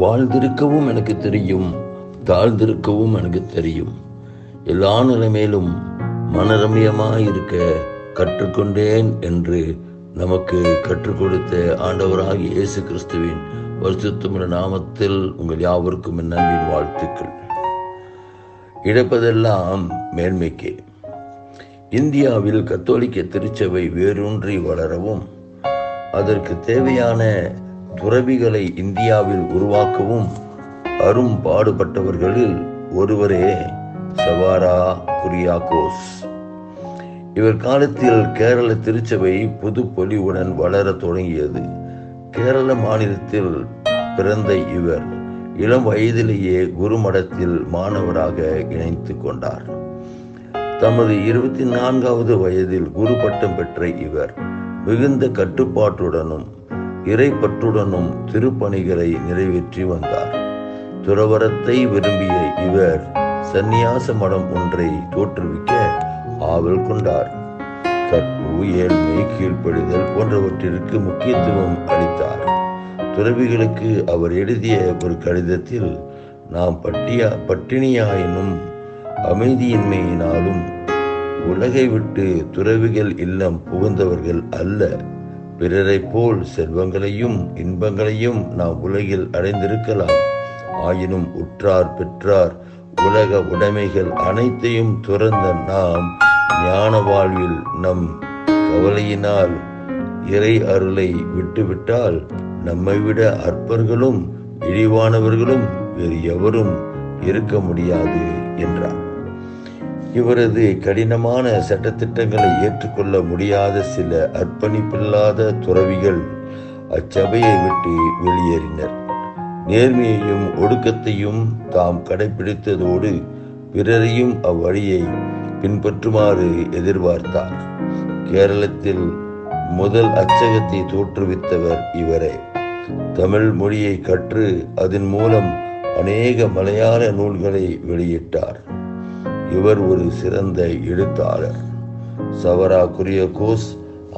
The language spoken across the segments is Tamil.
வாழ்ந்திருக்கவும் எனக்கு தெரியும் தாழ்ந்திருக்கவும் எனக்கு தெரியும். எல்லா நிலைமையிலும் மனரமியமாய் இருக்க கற்றுக்கொண்டேன் என்று நமக்கு கற்றுக் கொடுத்த ஆண்டவராக இயேசு கிறிஸ்துவின் வருஷத்துமிழ நாமத்தில் உங்கள் யாவருக்கும் என் வாழ்த்துக்கள். இழப்பதெல்லாம் மேன்மைக்கே. இந்தியாவில் கத்தோலிக்க திருச்சபை வேரூன்றி வளரவும் அதற்கு தேவையான துறவிகளை இந்தியாவில் உருவாக்கவும் அரும் பாடுபட்டவர்களில் ஒருவரே சவாரா குரியாகோஸ் இவர் காலத்தில் கேரள திருச்சபை புது பொலிவுடன் வளரத் தொடங்கியது. கேரள மாநிலத்தில் பிறந்த இவர் இளம் வயதிலேயே குருமடத்தில் மாணவராக இணைத்து கொண்டார். தமது இருபத்தி நான்காவது வயதில் குரு பட்டம் பெற்ற இவர் மிகுந்த கட்டுப்பாட்டுடனும் இறைப்பற்றுடனும் திருப்பணிகளை நிறைவேற்றி வந்தார். துறவரத்தை விரும்பிய இவர் சந்நியாச மடம் ஒன்றை தோற்றுவிக்க ஆவல் கொண்டார். கற்பு ஏழ்மை கீழ்ப்படிதல் போன்றவற்றிற்கு முக்கியத்துவம் அளித்தார். துறவிகளுக்கு அவர் எழுதிய ஒரு கடிதத்தில் நாம் பட்டியா பட்டினியாயினும் அமைதியின்மையினாலும் உலகை விட்டு துறவிகள் இல்லம் புகுந்தவர்கள் அல்ல. பிறரைப் போல் செல்வங்களையும் இன்பங்களையும் நாம் உலகில் அடைந்திருக்கலாம். ஆயினும் உற்றார் பெற்றார் உலக உடைமைகள் அனைத்தையும் துறந்த நாம் ஞான வாழ்வில் நம் கவலையினால் இறை அருளை விட்டுவிட்டால் நம்மை விட அற்பர்களும் இழிவானவர்களும் வேறு எவரும் இருக்க முடியாது என்றார். இவரது கடினமான சட்டத்திட்டங்களை ஏற்றுக்கொள்ள முடியாத சில அர்ப்பணிப்பில்லாத துறவிகள் அச்சபையை விட்டு வெளியேறினர். நேர்மையையும் ஒடுக்கத்தையும் தாம் கடைபிடித்ததோடு பிறரையும் அவ்வழியை பின்பற்றுமாறு எதிர்பார்த்தார். கேரளத்தில் முதல் அச்சகத்தை தோற்றுவித்தவர் இவரே. தமிழ் மொழியை கற்று அதன் மூலம் அநேக மலையாள நூல்களை வெளியிட்டார். இவர் ஒரு சிறந்த எழுத்தாளர். சவரா குரியகோஸ்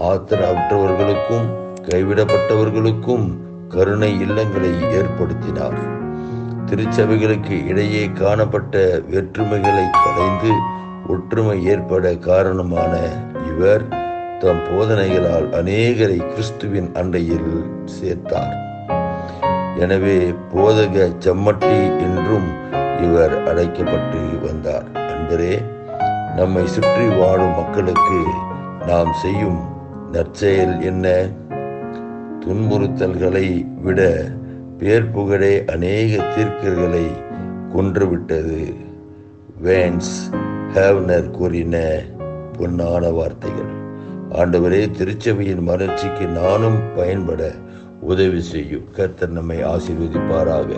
ஆத்திரவற்றவர்களுக்கும் கைவிடப்பட்டவர்களுக்கும் கருணை இல்லங்களை ஏற்படுத்தினார். திருச்சபைகளுக்கு இடையே காணப்பட்ட வேற்றுமைகளை கலைந்து ஒற்றுமை ஏற்பட காரணமான இவர் தம் போதனைகளால் அநேகரை கிறிஸ்துவின் அண்டையில் சேர்த்தார். எனவே போதக செம்மட்டி என்றும் இவர் அழைக்கப்பட்டு வந்தார். நண்பரே நம்மை சுற்றி வாழும் மக்களுக்கு நாம் செய்யும் நற்செயல் என்ன? துன்புறுத்தல்களை விட பேர்புகழே அநேக தீர்க்கர்களை கொன்றுவிட்டது. வேன்ஸ் ஹேவ்னர் கூறின பொன்னான வார்த்தைகள். ஆண்டவரே திருச்சபையின் வளர்ச்சிக்கு நானும் பயன்பட உதவி செய்யும். கர்த்தர் நம்மை ஆசீர்வதிப்பாராக.